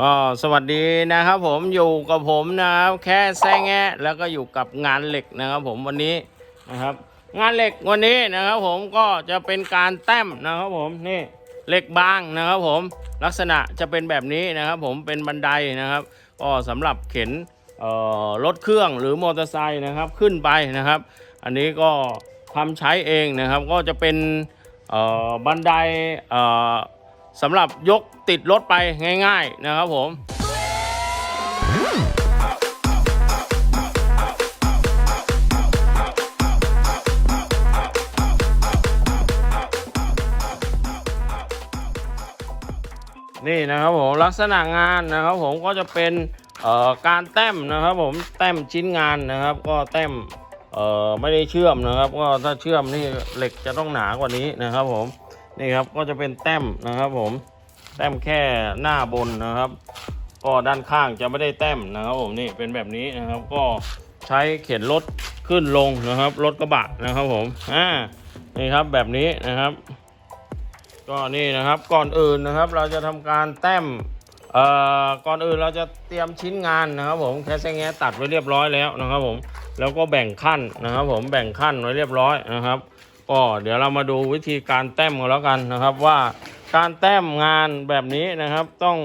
ก็สวัสดีนะครับผมอยู่กับผมนะครับแค่แซงแงแล้วก็อยู่กับงานเหล็กนะครับผมวันนี้นะครับ งานเหล็กวันนี้นะครับผมก็จะเป็นการแต้มนะครับผมนี่เหล็กบางนะครับผมลักษณะจะเป็นแบบนี้นะครับผมเป็นบันไดนะครับก็สำหรับเข็นรถเครื่องหรือมอเตอร์ไซค์นะครับขึ้นไปนะครับ อันนี้ก็ทำใช้เองนะครับก็จะเป็นบันได สำหรับยกติดรถไปง่าย ๆนะครับผมนี่นะครับผมลักษณะงานนะครับผมก็จะเป็นการแต้มนะครับผมแต้มชิ้นงานนะครับ ก็แต้มไม่ได้เชื่อมนะครับ ก็ถ้าเชื่อมนี่เหล็กจะต้องหนากว่านี้นะครับผม นี่ครับก็จะเป็นแต้มนะครับผมแต้มแค่หน้าบนนะครับ ก็ด้านข้างจะไม่ได้แต้มนะครับผมนี่เป็นแบบนี้นะครับ ก็ใช้เข็นรถขึ้นลงนะครับรถกระบะนะครับผมอ่านี่ครับแบบนี้นะครับ ก็นี่นะครับก่อนอื่นนะครับ เราจะทำการแต้มเอ่อก่อนอื่นเราจะเตรียมชิ้นงานนะครับ ผมแค่แงแงะตัดไว้เรียบร้อยแล้วนะครับ ผมแล้วก็แบ่งขั้นนะครับ ผมแบ่งขั้นไว้เรียบร้อยนะครับ ก็เดี๋ยวเรามาดูวิธีการแต้มกันแล้วกันนะครับว่าการแต้มงานแบบนี้นะครับต้อง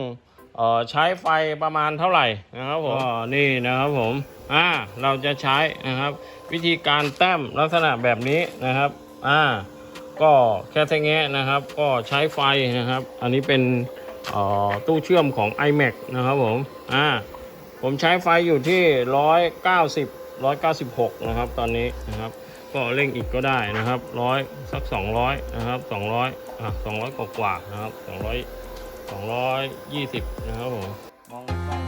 ออใช้ไฟประมาณเท่าไหร่นะครับผมก็นี่นะครับผมอ่าเราจะใช้นะครับ วิธีการแต้มลักษณะแบบนี้นะครับอ่าก็แค่แท่งแงะนะครับ ก็ใช้ไฟนะครับ อันนี้เป็นตู้เชื่อมของ iMac นะครับผมอ่าผมใช้ไฟอยู่ที่ 190 196 นะครับ ตอนนี้นะครับ ก็เร่งอีกก็ได้นะครับร้อยสักสองร้อยนะครับสองร้อยอะสองร้อยกว่านะครับสองร้อยสองร้อยยี่สิบนะครับผมมองกล้อง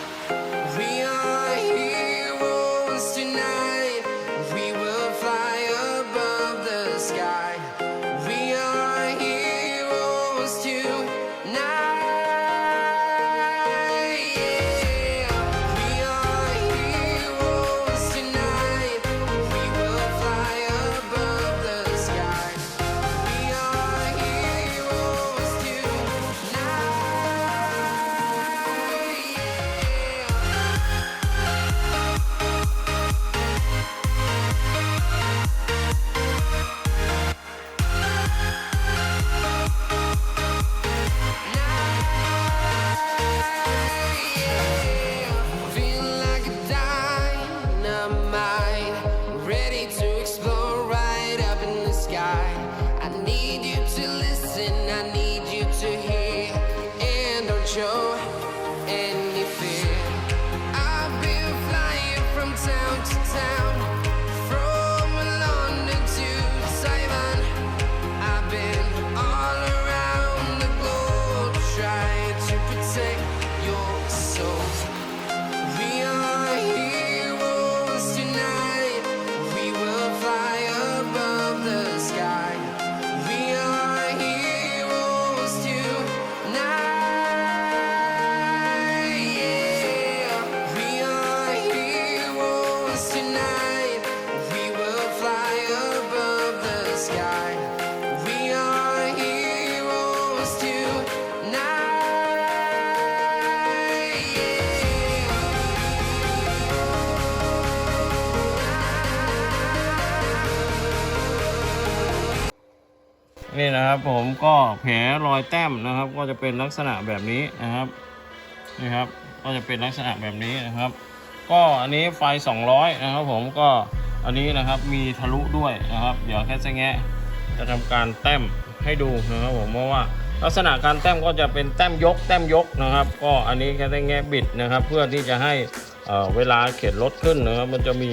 my นี่นะครับ ผมก็แผลรอยแต้มนะครับ ก็จะเป็นลักษณะแบบนี้นะครับนี่ครับ ก็จะเป็นลักษณะแบบนี้นะครับ ก็อันนี้ไฟ 200 นะครับ ผมก็อันนี้นะครับมีทะลุด้วยนะครับ เดี๋ยวแค่จะแงะจะทำการแต้มให้ดูนะครับผมเพราะว่าลักษณะการแต้มก็จะเป็นแต้มยก แต้มยกนะครับ ก็อันนี้แค่จะแงะบิดนะครับ เพื่อที่จะให้เวลาเข็นรถขึ้นนะครับ มันจะมี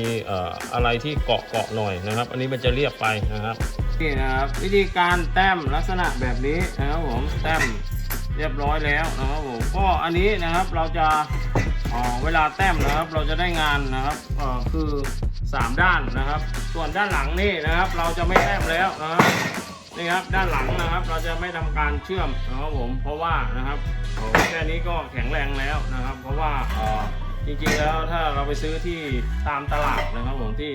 อะไรที่เกาะเกาะหน่อยนะครับ อันนี้มันจะเรียบไปนะครับ นี่นะครับ วิธีการแต้มลักษณะแบบนี้นะครับผมแต้มเรียบร้อยแล้วนะครับผมก็อันนี้นะครับเราจะเอ่อเวลาแต้มนะครับเราจะได้งานนะครับอ่อคือ 3 ด้านนะครับ ส่วนด้านหลังนี่นะครับ เราจะไม่แต้มแล้วนะครับนี่ครับด้านหลังนะครับเราจะไม่ทำการเชื่อมนะครับผมเพราะว่านะครับแค่นี้ก็แข็งแรงแล้วนะครับ เพราะว่าอ่อจริงๆแล้วถ้าเราไปซื้อที่ตามตลาดนะครับผมที่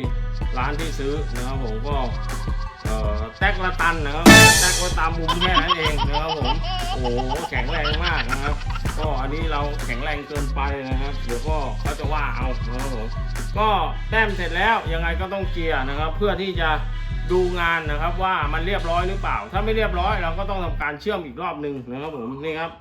ร้านที่ซื้อนะครับผมก็ เอ่อแตกละตันนะครับแตกละตามมุมแค่นั้นเองนะครับผมโอ้โหแข็งแรงมากนะครับก็อันนี้เราแข็งแรงเกินไปนะครับเดี๋ยวก็เขาจะว่าเอานะครับผมก็แต้มเสร็จแล้วยังไงก็ต้องเกียร์นะครับ เพื่อที่จะดูงานนะครับว่ามันเรียบร้อยหรือเปล่า ถ้าไม่เรียบร้อยเราก็ต้องทำการเชื่อมอีกรอบหนึ่งนะครับผมนี่ครับ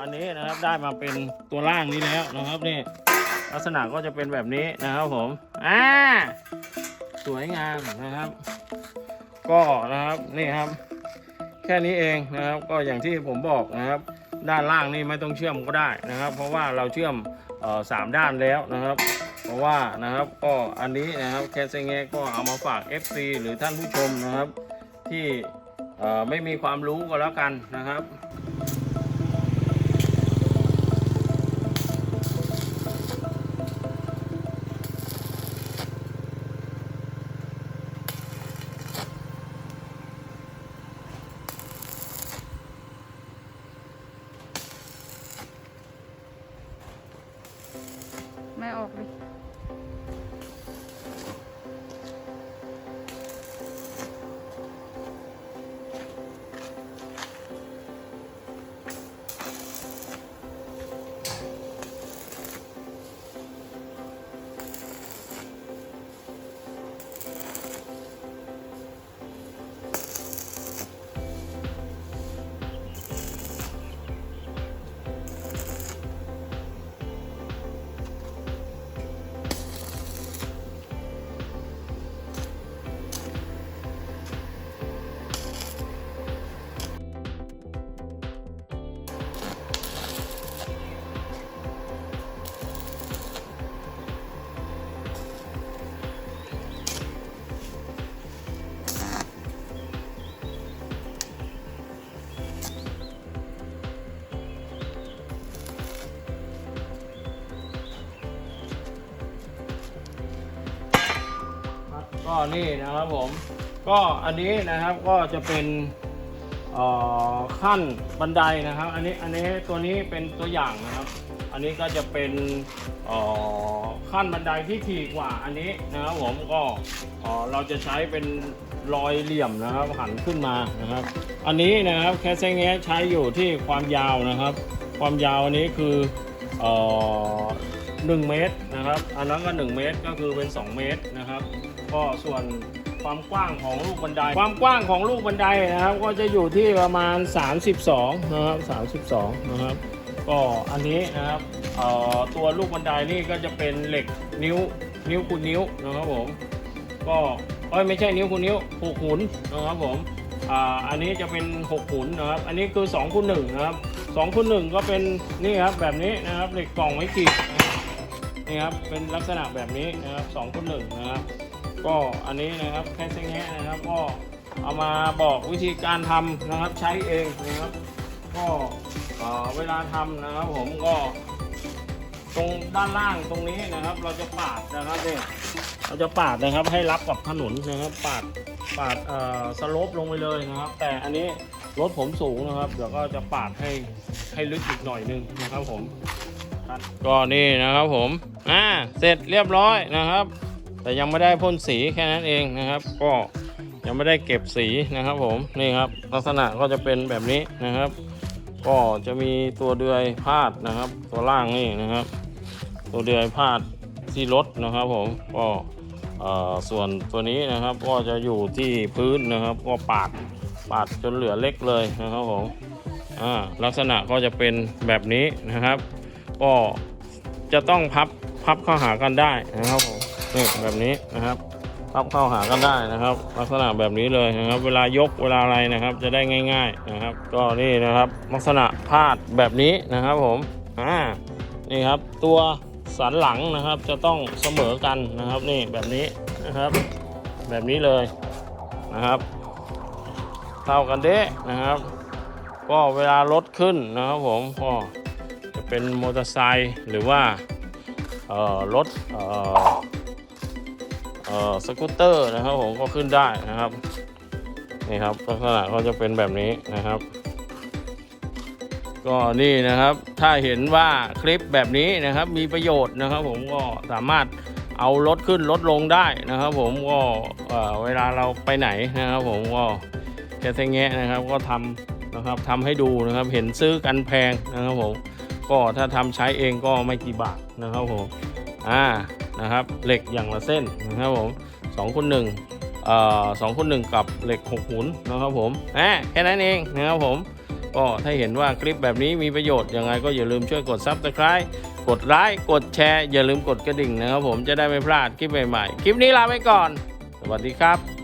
อันนี้นะครับได้มาเป็นตัวล่างนี้แล้วนะครับนี่ลักษณะก็จะเป็นแบบนี้นะครับผมอ่าสวยงามนะครับ ก็นะครับนี่ครับ แค่นี้เองนะครับ ก็อย่างที่ผมบอกนะครับ ด้านล่างนี่ไม่ต้องเชื่อมก็ได้นะครับ เพราะว่าเราเชื่อมสามด้านแล้วนะครับ เพราะว่านะครับก็อันนี้นะครับแคสเซงเงก็เอามาฝาก FC หรือท่านผู้ชมนะครับ ที่ไม่มีความรู้ก็แล้วกันนะครับ ก็นี่นะครับผม ก็อันนี้นะครับก็จะเป็นขั้นบันไดนะครับ อันนี้อันนี้ตัวนี้เป็นตัวอย่างนะครับ อันนี้ก็จะเป็นขั้นบันไดที่ถี่กว่าอันนี้นะครับผมก็เราจะใช้เป็นรอยเหลี่ยมนะครับหันขึ้นมานะครับ อันนี้นะครับแคสเซงเงใช้อยู่ที่ความยาวนะครับ ความยาวอันนี้คือเอ่อ1เมตรนะครับ อันนั้นก็ 1 เมตรก็คือเป็น 2 เมตรนะครับ ก็ส่วนความกว้างของลูกบันได ความกว้างของลูกบันไดนะครับ ก็จะอยู่ที่ประมาณ 32 นะครับ 32 นะครับ ก็อันนี้นะครับตัวลูกบันไดนี่ก็จะเป็นเหล็กนิ้วนิ้วคูณนิ้วนะครับผม ก็เอ้ยไม่ใช่นิ้วคูณนิ้วหกหุนนะครับผมอ่าอันนี้จะเป็นหกหุนนะครับ อันนี้คือ2คูณหนึ่งนะครับ2คูณหนึ่งก็เป็นนี่ครับแบบนี้นะครับเหล็กกล่องไม้ขีดนี่ครับเป็นลักษณะแบบนี้นะครับ2คูณหนึ่งนะครับ ก็อันนี้นะครับแค่เส้นแงะนะครับ ก็เอามาบอกวิธีการทำนะครับใช้เองนะครับ ก็เวลาทำนะครับ ผมก็ตรงด้านล่างตรงนี้นะครับ เราจะปาดนะครับเนี่ยเราจะปาดนะครับให้รับกับถนนนะครับ ปาดปาดเอ่อสโลปลงไปเลยนะครับ แต่อันนี้รถผมสูงนะครับ เดี๋ยวก็จะปาดให้ให้ลึกอีกหน่อยนึงนะครับผมก็นี่นะครับผมอ่าเสร็จเรียบร้อยนะครับ แต่ยังไม่ได้พ่นสีแค่นั้นเองนะครับ ก็ยังไม่ได้เก็บสีนะครับผมนี่ครับลักษณะก็จะเป็นแบบนี้นะครับ ก็จะมีตัวเดือยพาดนะครับ ตัวล่างนี่นะครับ ตัวเดือยพาดที่รถนะครับผมก็ส่วนตัวนี้นะครับก็จะอยู่ที่พื้นนะครับ ก็ปาดปาดจนเหลือเล็กเลยนะครับผมอ่าลักษณะก็จะเป็นแบบนี้นะครับ ก็จะต้องพับพับเข้าหากันได้นะครับผม นี่แบบนี้นะครับพับเข้าหากันได้นะครับ ลักษณะแบบนี้เลยนะครับ เวลายกเวลาอะไรนะครับ จะได้ง่าย ๆนะครับ ก็นี่นะครับ ลักษณะพาดแบบนี้นะครับผมอ่านี่ครับ ตัวสันหลังนะครับจะต้องเสมอกันนะครับ นี่แบบนี้นะครับ แบบนี้เลยนะครับ เท่ากันเด้นะครับ ก็เวลารถขึ้นนะครับผมก็จะเป็นมอเตอร์ไซค์หรือว่าเอ่อรถเอ่อเอ่อ สกูตเตอร์นะครับผมก็ขึ้นได้นะครับนี่ครับลักษณะก็จะเป็นแบบนี้นะครับ ก็นี่นะครับ ถ้าเห็นว่าคลิปแบบนี้นะครับ มีประโยชน์นะครับ ผมก็สามารถเอารถขึ้นรถลงได้นะครับ ผมก็เวลาเราไปไหนนะครับ ผมก็แค่เซงแงะนะครับ ก็ทำนะครับทำให้ดูนะครับ เห็นซื้อกันแพงนะครับผมก็ถ้าทำใช้เองก็ไม่กี่บาทนะครับผมอ่า นะครับเหล็กอย่างละเส้นนะครับผม2คูณ1เอ่อ2คูณ1กับเหล็ก6หุนนะครับผมอะแค่นั้นเองนะครับผมก็ถ้าเห็นว่าคลิปแบบนี้มีประโยชน์ยังไงก็อย่าลืมช่วยกด Subscribe กดไลค์กดแชร์อย่าลืมกดกระดิ่งนะครับผมจะได้ไม่พลาดคลิปใหม่ๆ คลิปนี้ลาไปก่อน สวัสดีครับ